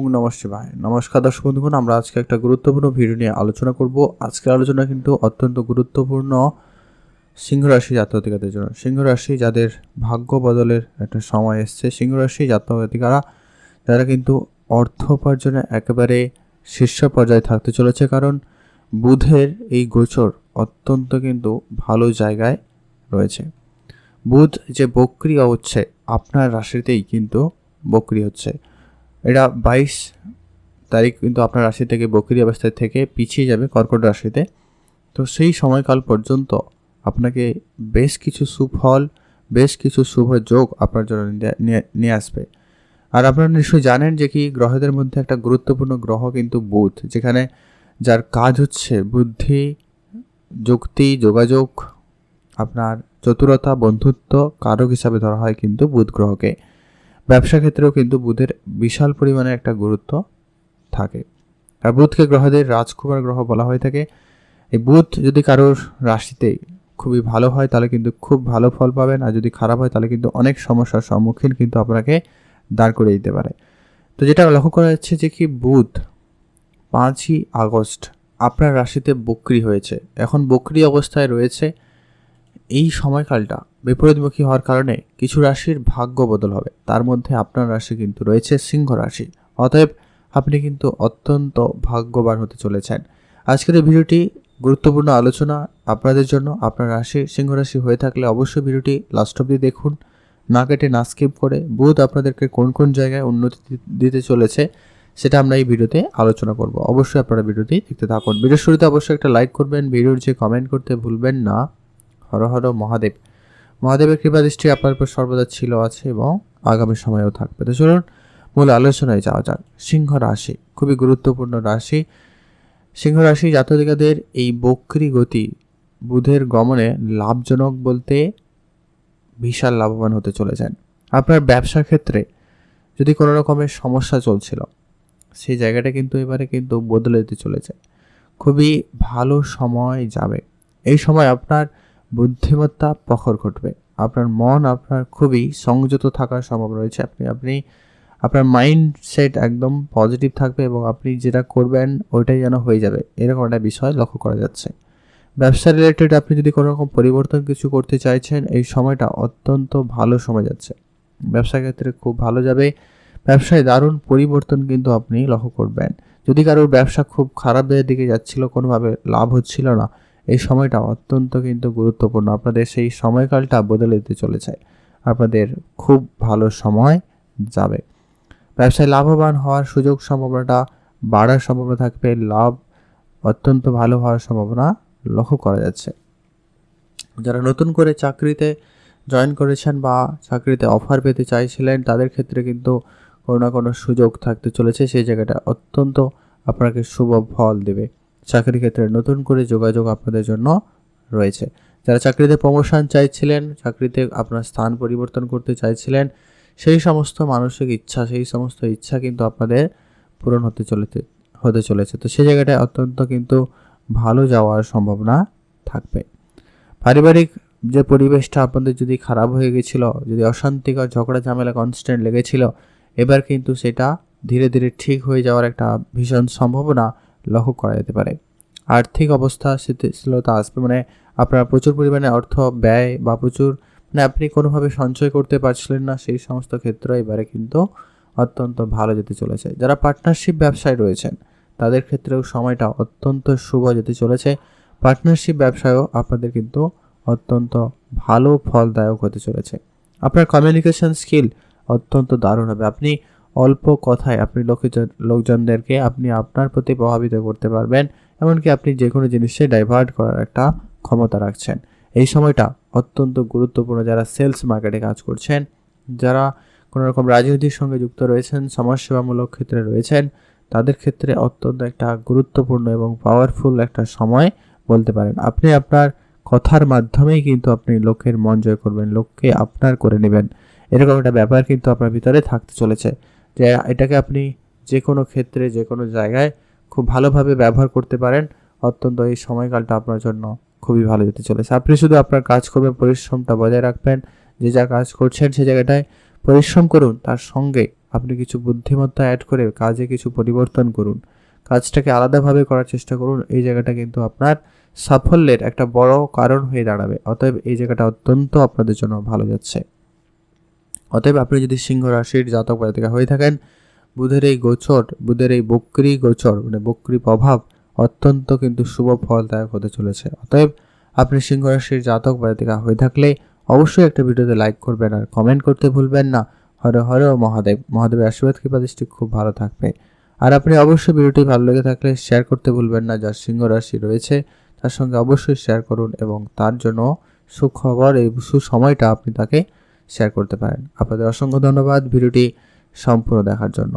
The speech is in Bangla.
ওং নম শিবায়। নমস্কার দর্শক বন্ধুগণ, আমরা আজকে একটা গুরুত্বপূর্ণ ভিডিও নিয়ে আলোচনা করব। আজকের আলোচনা কিন্তু অত্যন্ত গুরুত্বপূর্ণ সিংহ রাশি জাতকাদের জন্য। সিংহ রাশি যাদের ভাগ্য বদলের একটা সময় এসছে সিংহ রাশি জাতকাতিকারা যারা কিন্তু অর্থ উপার্জনে একেবারে শীর্ষ পর্যায়ে থাকতে চলেছে। কারণ বুধের এই গোচর অত্যন্ত কিন্তু ভালো জায়গায় রয়েছে। বুধ যে বক্রিয়া হচ্ছে, আপনার রাশিতেই কিন্তু বক্রি হচ্ছে। এটা বাইশ তারিখ কিন্তু আপনার রাশি থেকে বক্রি অবস্থায় থেকে পিছিয়ে যাবে কর্কট রাশিতে। তো সেই সময়কাল পর্যন্ত আপনাকে বেশ কিছু সুফল বেশ কিছু শুভ যোগ আপনার জন্য নিয়ে- আসবে। আর আপনারা নিশ্চয়ই জানেন যে কি গ্রহদের মধ্যে একটা গুরুত্বপূর্ণ গ্রহ কিন্তু বুধ, যেখানে যার কাজ হচ্ছে বুদ্ধি, যুক্তি, যোগাযোগ, আপনার চতুরতা, বন্ধুত্ব, কারক হিসাবে ধরা হয় কিন্তু বুধ গ্রহকে। ব্যবসা ক্ষেত্রেও কিন্তু বুধের বিশাল পরিমাণে একটা গুরুত্ব থাকে। আর বুধকে গ্রহদের রাজকুমার গ্রহ বলা হয়ে থাকে। এই বুধ যদি কারোর রাশিতে খুবই ভালো হয়, তাহলে কিন্তু খুব ভালো ফল পাবেন। আর যদি খারাপ হয়, তাহলে কিন্তু অনেক সমস্যার সম্মুখীন কিন্তু আপনাকে দাঁড় করে দিতে পারে। তো যেটা লক্ষ্য করা যাচ্ছে যে কি বুধ পাঁচই আগস্ট আপনার রাশিতে বক্রি হয়েছে। এখন বক্রি অবস্থায় রয়েছে এই সময়কালটা। বিপরীতমুখী হওয়ার কারণে কিছু রাশির ভাগ্য বদল হবে। তার মধ্যে আপনার রাশি কিন্তু রয়েছে সিংহ রাশি। অতএব আপনি কিন্তু অত্যন্ত ভাগ্যবান হতে চলেছেন। আজকের এই ভিডিওটি গুরুত্বপূর্ণ আলোচনা আপনাদের জন্য। আপনার রাশি সিংহ রাশি হয়ে থাকলে অবশ্যই ভিডিওটি লাস্ট অব্দি দেখুন। না কেটে না স্কিপ করে বুধ আপনাদেরকে কোন কোন জায়গায় উন্নতি দিতে চলেছে সেটা আমরা এই ভিডিওতে আলোচনা করব। অবশ্যই আপনারা ভিডিওটি দেখতে থাকুন। ভিডিওর শুরুতে অবশ্যই একটা লাইক করবেন, ভিডিওর যে কমেন্ট করতে ভুলবেন না। হর হর মহাদেব। মহাদেবের কৃপা দৃষ্টি আপনার উপর সর্বদা ছিল, আছে এবং আগামী সময়েও থাকবে। তো চলুন, মূল আলোচনায় যাওয়া যাক। সিংহ রাশি, খুবই গুরুত্বপূর্ণ রাশি। সিংহ রাশি জাতকাদের এই বক্রি গতি বুধের গমনে লাভজনক বলতে বিশাল লাভবান হতে চলেছেন। আপনার ব্যবসার ক্ষেত্রে যদি কোনো রকমের সমস্যা চলছিল, সেই জায়গাটা কিন্তু এবারে কিন্তু বদলে দিতে চলেছে। খুবই ভালো সময় যাবে। এই সময় আপনার বুদ্ধিমত্তা প্রখর ঘটবে। আপনার মন আপনার খুবই সংযত থাকার সম্ভব রয়েছে। আপনি আপনি, আপনার মাইন্ড সেট একদম পজিটিভ থাকবে এবং আপনি যেটা করবেন ওইটাই যেন হয়ে যাবে। এরকম একটা বিষয় লক্ষ্য করা যাচ্ছে। ব্যবসা রিলেটেড আপনি যদি কোনো রকম পরিবর্তন কিছু করতে চাইছেন, এই সময়টা অত্যন্ত ভালো সময় যাচ্ছে। ব্যবসা ক্ষেত্রে খুব ভালো যাবে। ব্যবসায় দারুণ পরিবর্তন কিন্তু আপনি লক্ষ্য করবেন। যদি কারোর ব্যবসা খুব খারাপের দিকে যাচ্ছিল, কোনোভাবে লাভ হচ্ছিল না এই সময়টা অত্যন্ত কিন্তু গুরুত্বপূর্ণ। আপনাদের সেই সময়কালটা বদলে দিতে চলেছে। আপনাদের খুব ভালো সময় যাবে। ব্যবসায় লাভবান হওয়ার সুযোগ সম্ভাবনাটা বাড়ার সম্ভাবনা থাকবে। লাভ অত্যন্ত ভালো হওয়ার সম্ভাবনা লক্ষ্য করা যাচ্ছে। যারা নতুন করে চাকরিতে জয়েন করেছেন বা চাকরিতে অফার পেতে চাইছিলেন, তাদের ক্ষেত্রে কিন্তু কোনো না কোনো সুযোগ থাকতে চলেছে। সেই জায়গাটা অত্যন্ত আপনাকে শুভ ফল দেবে। চাকরি ক্ষেত্রে নতুন করে যোগাযোগ আপনাদের জন্য রয়েছে। যারা চাকরিতে প্রমোশন চাইছিলেন, চাকরিতে আপনার স্থান পরিবর্তন করতে চাইছিলেন, সেই সমস্ত মানসিক ইচ্ছা, সেই সমস্ত ইচ্ছা কিন্তু আপনাদের পূরণ হতে চলেছে হতে চলেছে। তো সেই জায়গাটায় অত্যন্ত কিন্তু ভালো যাওয়ার সম্ভাবনা থাকবে। পারিবারিক যে পরিবেশটা আপনাদের যদি খারাপ হয়ে গেছিল, যদি অশান্তিকর ঝগড়া ঝামেলা কনস্ট্যান্ট লেগেছিল, এবার কিন্তু সেটা ধীরে ধীরে ঠিক হয়ে যাওয়ার একটা ভীষণ সম্ভাবনা লক্ষ্য করা যেতে পারে। আর্থিক অবস্থা স্থিতিশীলতা আসবে মানে আপনার প্রচুর পরিমাণে অর্থ ব্যয় বা প্রচুর মানে আপনি কোনোভাবে সঞ্চয় করতে পারছিলেন না, সেই সমস্ত ক্ষেত্রে এবারে কিন্তু অত্যন্ত ভালো যেতে চলেছে। যারা পার্টনারশিপ ব্যবসায় রয়েছেন, তাদের ক্ষেত্রেও সময়টা অত্যন্ত শুভ যেতে চলেছে। পার্টনারশিপ ব্যবসায়ও আপনাদের কিন্তু অত্যন্ত ভালো, ফলদায়ক হতে চলেছে। আপনার কমিউনিকেশন স্কিল অত্যন্ত দারুণ হবে। আপনি অল্প কথায় আপনি লোকজন, লোকজনদেরকে আপনি আপনার প্রতি প্রভাবিত করতে পারবেন, এমনকি আপনি যে কোনো জিনিসে ডাইভার্ট করার একটা ক্ষমতা রাখছেন। এই সময়টা অত্যন্ত গুরুত্বপূর্ণ যারা সেলস মার্কেটে কাজ করছেন, যারা কোনো রকম রাজনীতির সঙ্গে যুক্ত রয়েছেন, সমাজসেবামূলক ক্ষেত্রে রয়েছেন, তাদের ক্ষেত্রে অত্যন্ত একটা গুরুত্বপূর্ণ এবং পাওয়ারফুল একটা সময় বলতে পারেন। আপনি আপনার কথার মাধ্যমেই কিন্তু আপনি লোকের মন জয় করবেন, লোককে আপনার করে নেবেন। এরকম একটা ব্যাপার কিন্তু আপনার ভিতরে থাকতে চলেছে। যে এটাকে আপনি যে কোনো ক্ষেত্রে যে কোনো জায়গায় খুব ভালোভাবে ব্যবহার করতে পারেন। অত্যন্ত এই সময়কালটা আপনার জন্য খুবই ভালো যেতে চলেছে। আপনি শুধু আপনার কাজ করবেন পরিশ্রমটা বজায় রাখবেন। যে যা কাজ করছেন সে জায়গাটায় পরিশ্রম করুন। তার সঙ্গে আপনি কিছু বুদ্ধিমত্তা অ্যাড করে কাজে কিছু পরিবর্তন করুন। কাজটাকে আলাদাভাবে করার চেষ্টা করুন। এই জায়গাটা কিন্তু আপনার সাফল্যের একটা বড় কারণ হয়ে দাঁড়াবে। অতএব এই জায়গাটা অত্যন্ত আপনাদের জন্য ভালো যাচ্ছে। অতএব আপনি যদি সিংহ রাশির জাতক জাতিকা হয়ে থাকেন, বুধের এই গোচর, বুধের এই বক্রি গোচর মানে বক্রি প্রভাব অত্যন্ত কিন্তু শুভ ফলদায়ক হতে চলেছে। অতএব আপনি সিংহ রাশির জাতক জাতিকা হয়ে থাকলে অবশ্যই একটা ভিডিওতে লাইক করবেন আর কমেন্ট করতে ভুলবেন না। হর হর মহাদেব, মহাদেবের আশীর্বাদ, কৃপা, দৃষ্টি খুব ভালো থাকবে। আর আপনি অবশ্যই ভিডিওটি ভালো লেগে থাকলে শেয়ার করতে ভুলবেন না। যার সিংহ রাশি রয়েছে, তার সঙ্গে অবশ্যই শেয়ার করুন এবং তার জন্য সুখবর এই সুসময়টা আপনি তাকে শেয়ার করতে পারেন। আপনাদের অসংখ্য ধন্যবাদ। ভিডিওটি সম্পূর্ণ দেখার জন্য।